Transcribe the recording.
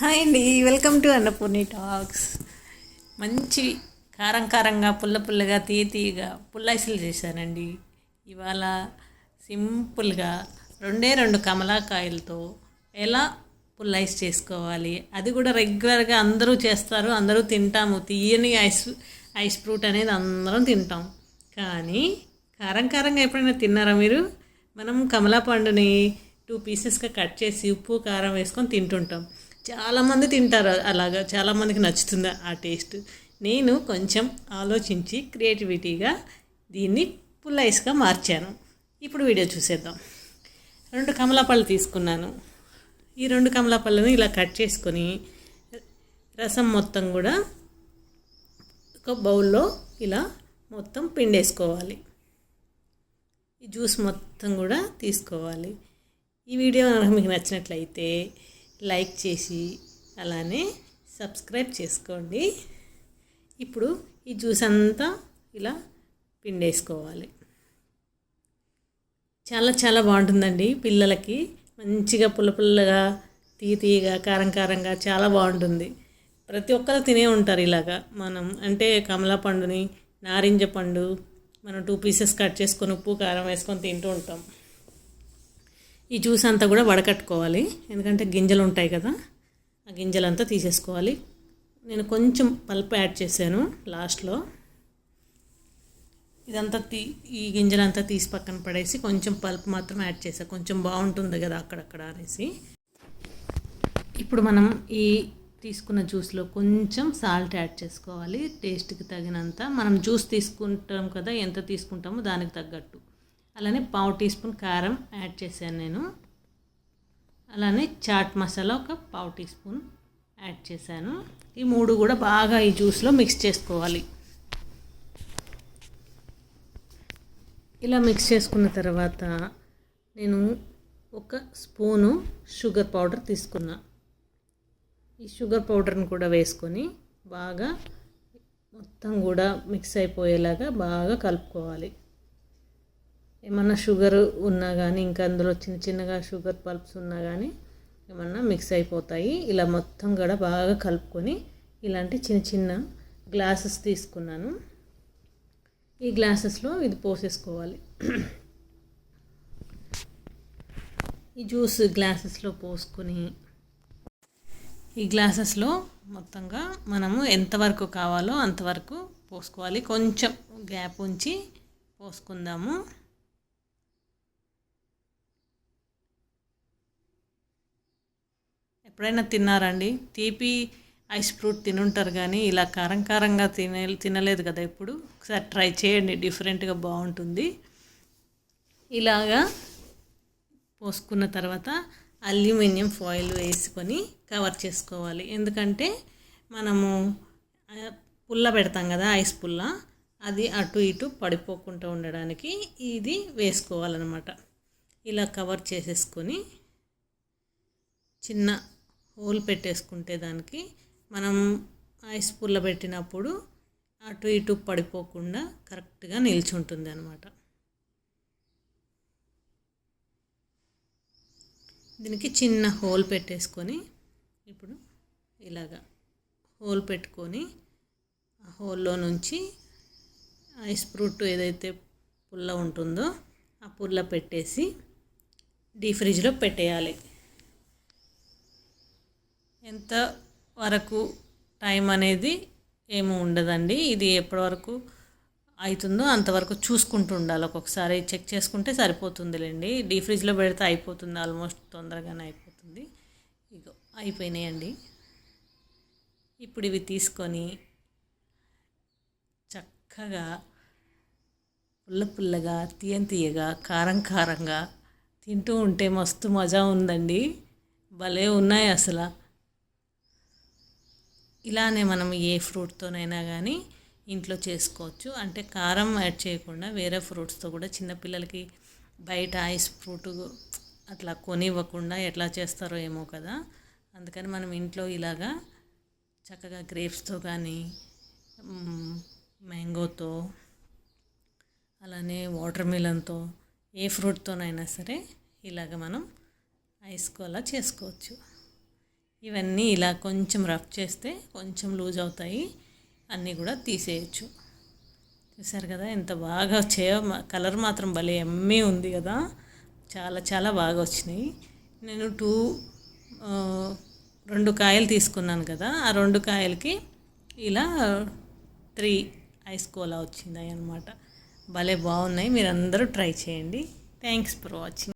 Hi అండి welcome to Annapurni talks. మంచి కారం కారంగా పుల్ల పుల్లగా తీయ తీయగా పుల్లైసులు చేశానండి. ఇవాళ సింపుల్గా రెండే రెండు కమలాకాయలతో ఎలా పుల్లైస్ చేసుకోవాలి? అది కూడా రెగ్యులర్గా అందరూ చేస్తారు అందరూ తింటాము. తీయని ఐస్ ఐస్ ఫ్రూట్ అనేది అందరం తింటాం. కానీ కారం కారంగా ఎప్పుడైనా తిన్నారా మీరు? మనం కమలా పండుని టూ పీసెస్గా కట్ చేసి ఉప్పు కారం వేసుకొని తింటుంటాం. చాలామంది తింటారు అలాగా. చాలామందికి నచ్చుతుంది ఆ టేస్ట్. నేను కొంచెం ఆలోచించి క్రియేటివిటీగా దీన్ని పుల్లైస్గా మార్చాను. ఇప్పుడు వీడియో చూసేద్దాం. రెండు కమలాపళ్ళు తీసుకున్నాను. ఈ రెండు కమలాపళ్ళను ఇలా కట్ చేసుకొని రసం మొత్తం కూడా ఒక బౌల్లో ఇలా మొత్తం పిండేసుకోవాలి. ఈ జ్యూస్ మొత్తం కూడా తీసుకోవాలి. ఈ వీడియో కనుక మీకు నచ్చినట్లయితే లైక్ చేసి అలానే సబ్స్క్రైబ్ చేసుకోండి. ఇప్పుడు ఈ జ్యూస్ అంతా ఇలా పిండేసుకోవాలి. చాలా చాలా బాగుంటుందండి పిల్లలకి. మంచిగా పుల్ల పుల్లగా తీయ తీయగా కారం కారంగా చాలా బాగుంటుంది. ప్రతి ఒక్కరు తినే ఉంటారు ఇలాగా. మనం అంటే కమలా పండుని నారింజ పండు మనం టూ పీసెస్ కట్ చేసుకొని ఉప్పు కారం వేసుకొని తింటూ ఉంటాం. ఈ జ్యూస్ అంతా కూడా వడకట్టుకోవాలి. ఎందుకంటే గింజలు ఉంటాయి కదా ఆ గింజలంతా తీసేసుకోవాలి. నేను కొంచెం పల్ప్ యాడ్ చేశాను లాస్ట్లో. ఇదంతా తీ ఈ గింజలంతా తీసి పక్కన పడేసి కొంచెం పల్ప్ మాత్రం యాడ్ చేసా కొంచెం బాగుంటుంది కదా అక్కడక్కడ అనేసి. ఇప్పుడు మనం ఈ తీసుకున్న జ్యూస్లో కొంచెం సాల్ట్ యాడ్ చేసుకోవాలి. టేస్ట్కి తగినంత. మనం జ్యూస్ తీసుకుంటాం కదా ఎంత తీసుకుంటామో దానికి తగ్గట్టు. అలానే పావు టీ స్పూన్ కారం యాడ్ చేశాను నేను. అలానే చాట్ మసాలా ఒక పావు టీ స్పూన్ యాడ్ చేశాను. ఈ మూడు కూడా బాగా ఈ జ్యూస్లో మిక్స్ చేసుకోవాలి. ఇలా మిక్స్ చేసుకున్న తర్వాత నేను ఒక స్పూను షుగర్ పౌడర్ తీసుకున్నా. ఈ షుగర్ పౌడర్ని కూడా వేసుకొని బాగా మొత్తం కూడా మిక్స్ అయిపోయేలాగా బాగా కలుపుకోవాలి. ఏమన్నా షుగర్ ఉన్నా కానీ ఇంకా అందులో చిన్న చిన్నగా షుగర్ పల్ప్స్ ఉన్నా కానీ ఏమన్నా మిక్స్ అయిపోతాయి. ఇలా మొత్తం కూడా బాగా కలుపుకొని ఇలాంటి చిన్న చిన్న గ్లాసెస్ తీసుకున్నాను. ఈ గ్లాసెస్లో ఇది పోసేసుకోవాలి. ఈ జ్యూస్ గ్లాసెస్లో పోసుకొని ఈ గ్లాసెస్లో మొత్తంగా మనము ఎంతవరకు కావాలో అంతవరకు పోసుకోవాలి. కొంచెం గ్యాప్ ఉంచి పోసుకుందాము. ఎప్పుడైనా తిన్నారండి? తీపి ఐస్ ఫ్రూట్ తినుంటారు కానీ ఇలా కారం కారంగా తినే తినలేదు కదా ఇప్పుడు? ఒకసారి ట్రై చేయండి డిఫరెంట్గా బాగుంటుంది. ఇలాగా పోసుకున్న తర్వాత అల్యూమినియం ఫాయిల్ వేసుకొని కవర్ చేసుకోవాలి. ఎందుకంటే మనము పుల్ల పెడతాం కదా ఐస్ పుల్ల అది అటు ఇటు పడిపోకుండా ఉండడానికి ఇది వేసుకోవాలన్నమాట. ఇలా కవర్ చేసేసుకొని చిన్న హోల్ పెట్టేసుకుంటే దానికి మనం ఐస్ పుల్ల పెట్టినప్పుడు అటు ఇటు పడిపోకుండా కరెక్ట్గా నిల్చుంటుంది అనమాట దీనికి చిన్న హోల్ పెట్టేసుకొని ఇప్పుడు ఇలాగా హోల్ పెట్టుకొని ఆ హోల్లో నుంచి ఐస్ ఫ్రూట్ ఏదైతే పుల్ల ఉంటుందో ఆ పుల్ల పెట్టేసి డీ ఫ్రిడ్జ్లో పెట్టేయాలి. ఎంత వరకు టైం అనేది ఏమి ఉండదండి. ఇది ఎప్పటి వరకు అవుతుందో అంతవరకు చూసుకుంటూ ఉండాలి. ఒక్కొక్కసారి చెక్ చేసుకుంటే సరిపోతుందిలేండి. డీ ఫ్రిడ్జ్లో పెడితే అయిపోతుంది. ఆల్మోస్ట్ తొందరగానే అయిపోతుంది. ఇగో అయిపోయినాయండి. ఇప్పుడు ఇవి తీసుకొని చక్కగా పుల్ల పుల్లగా తీయని తీయగా కారం కారంగా తింటూ ఉంటే మస్తు మజా ఉందండి. భలే ఉన్నాయి అసలు. ఇలానే మనం ఏ ఫ్రూట్తోనైనా కానీ ఇంట్లో చేసుకోవచ్చు. అంటే కారం యాడ్ చేయకుండా వేరే ఫ్రూట్స్తో కూడా చిన్నపిల్లలకి బయట ఐస్ ఫ్రూట్ అట్లా కొనివ్వకుండా ఎట్లా చేస్తారో ఏమో కదా. అందుకని మనం ఇంట్లో ఇలాగా చక్కగా గ్రేప్స్తో కానీ మ్యాంగోతో అలానే వాటర్ మిలన్తో ఏ ఫ్రూట్తోనైనా సరే ఇలాగ మనం ఐస్ కోలా చేసుకోవచ్చు. ఇవన్నీ ఇలా కొంచెం రఫ్ చేస్తే కొంచెం లూజ్ అవుతాయి. అన్నీ కూడా తీసేయచ్చు. చూసారు కదా ఎంత బాగా వచ్చాయో కలర్ మాత్రం భలే ఎమ్మే ఉంది కదా. చాలా చాలా బాగా వచ్చినాయి. నేను టూ రెండు కాయలు తీసుకున్నాను కదా ఆ రెండు కాయలకి ఇలా త్రీ ఐస్ కోలా వచ్చింది అనమాట భలే బాగున్నాయి. మీరు అందరూ ట్రై చేయండి. Thanks for watching.